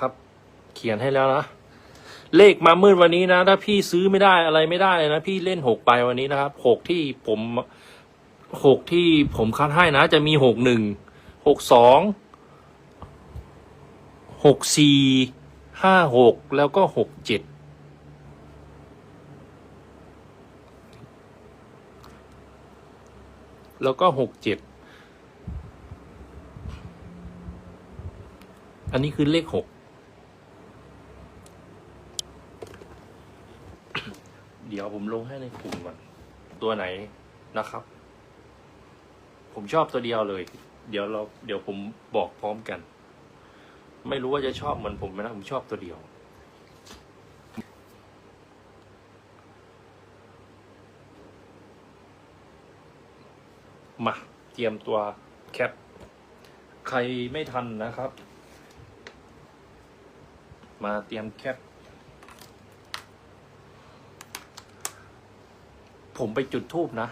ครับ เขียนให้แล้วนะ เลขมามืดวันนี้นะ ถ้าพี่ซื้อไม่ได้อะไรไม่ได้เลยนะ พี่เล่นหกไปวันนี้นะครับหกที่ผมหกที่ผมคัดให้นะ จะมีหกหนึ่งหกสองหกสี่ห้าหกแล้วก็หกเจ็ดแล้วก็หกเจ็ดอันนี้คือเลขหก เดี๋ยวผมลงให้ในกลุ่มก่อน ตัวไหนนะครับ ผมชอบตัวเดียวเลย เดี๋ยวเราเดี๋ยวผมบอกพร้อมกัน ไม่รู้ว่าจะชอบเหมือนผมไหมนะผมชอบตัวเดียว มา เตรียมตัวแคป ใครไม่ทันนะครับ มาเตรียมแคป ผมไปจุดทูบนะ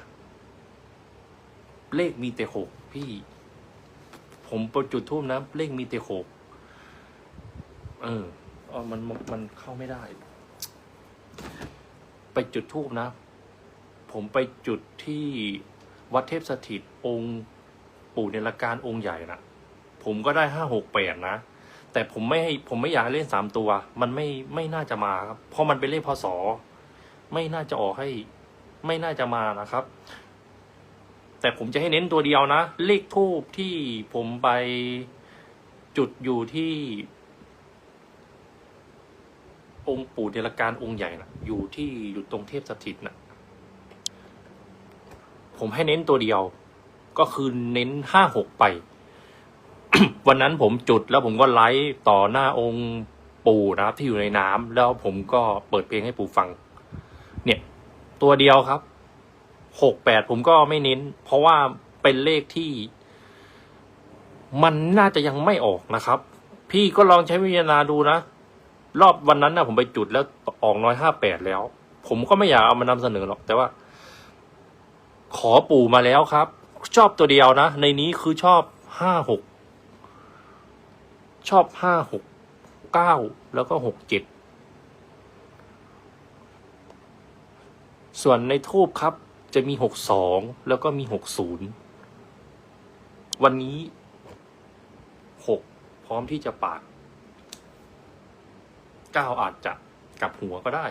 เลขมีแต่หกพี่ ผมไปจุดทูบนะ เลขมีแต่หกเออเออมันมันเข้าไม่ได้ ไปจุดทูบนะ ผมไปจุดที่วัดเทพสถิตองค์ปู่เนรการองค์ใหญ่นะผมก็ได้ห้าหกแปดนะ แต่ผมไม่ให้ผมไม่อยากเล่นสามตัว มันไม่ไม่น่าจะมาครับ เพราะมันเป็นเลขพศไม่น่าจะออกให้ ไม่น่าจะมานะครับ แต่ผมจะให้เน้นตัวเดียวนะ เลขทูบที่ผมไปจุดอยู่ที่ องค์ปู่เดลการองค์ใหญ่นะอยู่ที่อยู่ตรงเทพสถิตนะผมให้เน้นตัวเดียว ก็คือเน้นห้าหกไป วันนั้นผมจุดแล้วผมก็ไลฟ์ต่อหน้าองค์ปู่นะครับที่อยู่ในน้ำแล้วผมก็เปิดเพลงให้ปู่ฟัง ตัวเดียวครับ หกแปดผมก็ไม่เน้น เพราะว่าเป็นเลขที่ มันน่าจะยังไม่ออกนะครับ พี่ก็ลองใช้วิจารณาดูนะ รอบวันนั้นนะผมไปจุดแล้วออกน้อยห้าแปดแล้ว ผมก็ไม่อยากเอามานำเสนอหรอก แต่ว่า ขอปู่มาแล้วครับ ชอบตัวเดียวนะ ในนี้คือชอบห้าหกชอบห้าหกเก้าแล้วก็หกเจ็ด ส่วนในทูบครับจะมีหกสองแล้วก็มีหกศูนย์วันนี้หกพร้อมที่จะปาดเก้าอาจจะกลับหัวก็ได้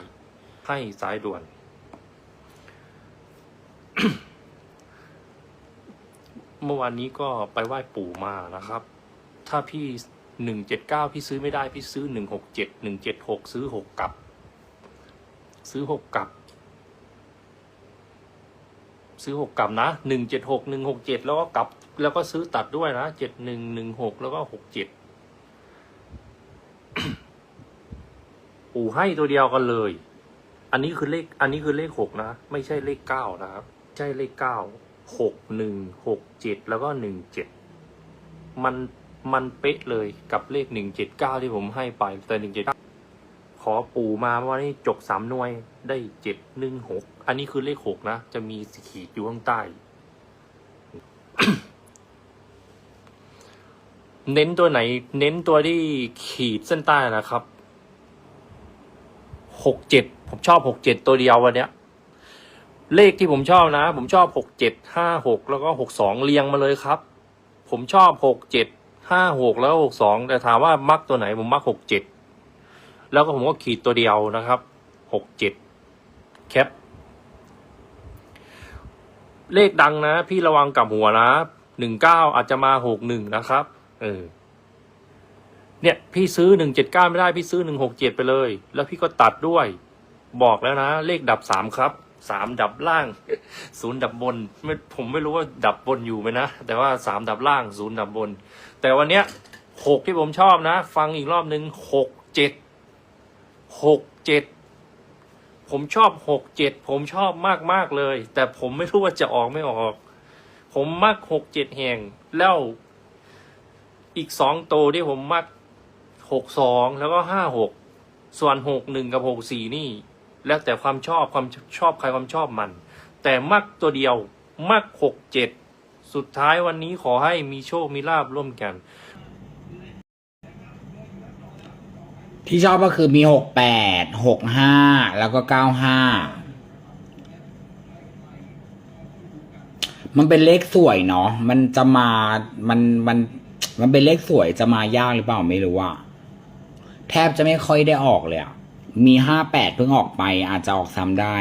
ให้ซ้ายด่วน เมื่อวานนี้ก็ไปไหว้ปู่มานะครับ ถ้าพี่หนึ่งเจ็ดเก้าพี่ซื้อไม่ได้พี่ซื้อหนึ่งหกเจ็ดหนึ่งเจ็ดหกซื้อหกกลับ ซื้อหกกลับ ซื้อหกกลับนะหนึ่งเจ็ดหกหนึ่งหกเจ็ดแล้วก็กลับ แล้วก็ซื้อตัดด้วยนะเจ็ดหนึ่งหนึ่งหกแล้วก็หกเจ็ดปู่ให้ตัวเดียวกันเลย อันนี้คือเลข อันนี้คือเลขหกนะ ไม่ใช่เลขเก้านะครับ ใช่เลขเก้าหกหนึ่งหกเจ็ดแล้วก็หนึ่งเจ็ดมันมันเป๊ะเลยกับเลขหนึ่งเจ็ดเก้าที่ผมให้ไปแต่หนึ่งเจ็ด อปู่มาว่านี่จกสามหน่วยได้เจ็ดหนึ่งหกอันนี้คือเลขหกนะ จะมีสขีดอยู่ข้างใต้ เน้นตัวไหน เน้นตัวที่ขีดเส้นใต้นะครับหกเจ็ดผมชอบหกเจ็ดตัวเดียววันเนี้ย เลขที่ผมชอบนะ ผมชอบหกเจ็ดห้าหกแล้วก็หกสองเรียงมาเลยครับ ผมชอบหกเจ็ดห้าหกแล้วหกสองแต่ถามว่ามักตัวไหนผมมักหกเจ็ด แล้วก็ผมก็ขีดตัวเดียวนะครับหกเจ็ดแคป เลขดังนะ พี่ระวังกับหัวนะหนึ่งเก้าอาจจะมาหกหนึ่งนะครับ เออ เนี่ย พี่ซื้อหนึ่งเจ็ดเก้าไม่ได้ พี่ซื้อหนึ่งหกเจ็ดไปเลย แล้วพี่ก็ตัดด้วย บอกแล้วนะ เลขดับสามครับสามดับล่างศูนย์ดับบนไม่ผมไม่รู้ว่าดับบนอยู่ไหมนะ แต่ว่าสามดับล่างศูนย์ดับบน แต่วันเนี้ยหกที่ผมชอบนะ ฟังอีกรอบหนึ่งหกเจ็ด หกเจ็ดผมชอบหกเจ็ดผมชอบมากมากเลย แต่ผมไม่รู้ว่าจะออกไม่ออก ผมมักหกเจ็ดแห่งแล้วอีกสองโตที่ผมมักหกสองแล้วก็ห้าหกส่วนหกหนึ่งกับหกสี่นี่ แล้วแต่ความชอบความชอบใครความชอบมัน แต่มักตัวเดียวมักหกเจ็ดสุดท้ายวันนี้ขอให้มีโชคมีลาบร่วมกัน ที่ชอบก็คือมีหกแปดหกห้าแล้วก็เก้าห้ามันเป็นเลขสวยเนาะมันจะมามันมันมันเป็นเลขสวยจะมายากหรือเปล่าไม่รู้อะแทบจะไม่ค่อยได้ออกเลยอะมีห้าแปดเพิ่งออกไปอาจจะออกซ้ำได้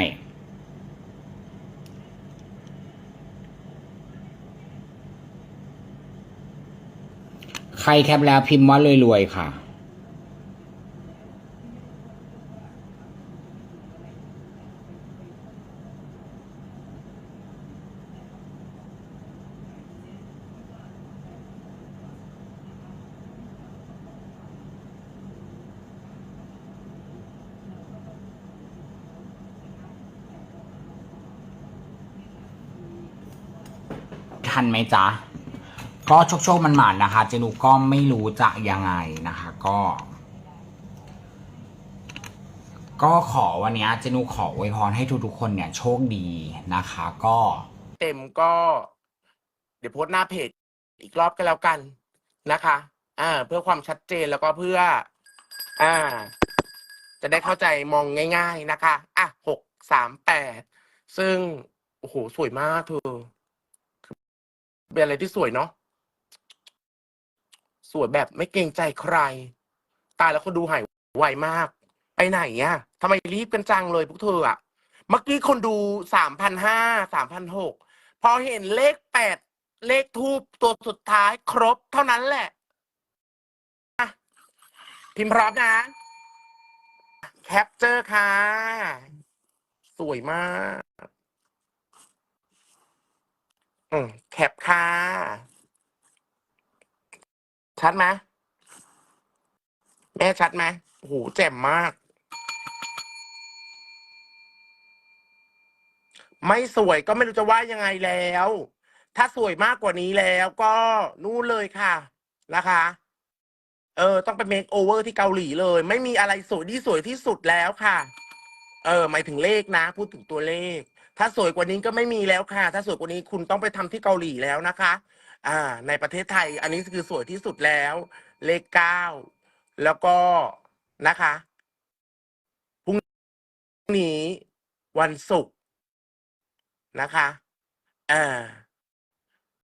ใครแคปแล้วพิมพ์ว่ารวยๆค่ะ ทันไหมจ๊ะก็โชคโชคมันหมานนะคะ เจนุก็ไม่รู้จะยังไงนะคะ ก็ ก็ขอวันนี้เจนุขออวยพรให้ทุกๆคนเนี่ย โชคดีนะคะ ก็ เต็มก็ เดี๋ยวโพสต์หน้าเพจอีกรอบก็แล้วกันนะคะ อ่า เพื่อความชัดเจนแล้วก็เพื่อ อ่า จะได้เข้าใจมองง่าย ๆนะคะ อะหกสามแปดซึ่ง โอ้โห สวยมากเธอ เป็นอะไรที่สวยเนาะสวยแบบไม่เกรงใจใคร ตายแล้วคนดูหายไวมาก ไปไหนอะทำไมรีบกันจังเลยพวกเธออะเมื่อกี้คนดูสามพันห้าสามพันหกพอเห็นเลขแปดเลขทูบตัวสุดท้ายครบเท่านั้นแหละอะพิมพ์พร้อมนะแคปเจอร์ค่ะ สวยมาก อืมแคปค่ะ ชัดไหมแม่ชัดไหมโอ้โหแจ่มมาก ไม่สวยก็ไม่รู้จะว่ายังไงแล้ว ถ้าสวยมากกว่านี้แล้วก็นู่นเลยค่ะ นะคะ เออ ต้องไปเมคโอเวอร์ที่เกาหลีเลย ไม่มีอะไรสวยที่สวยที่สุดแล้วค่ะ เออ หมายถึงเลขนะ พูดถึงตัวเลข ถ้าสวยกว่านี้ก็ไม่มีแล้วค่ะ ถ้าสวยกว่านี้คุณต้องไปทำที่เกาหลีแล้วนะคะ อ่า ในประเทศไทย อันนี้คือสวยที่สุดแล้ว เลขเก้าแล้วก็นะคะพรุ่งนี้วันศุกร์นะคะ อ่า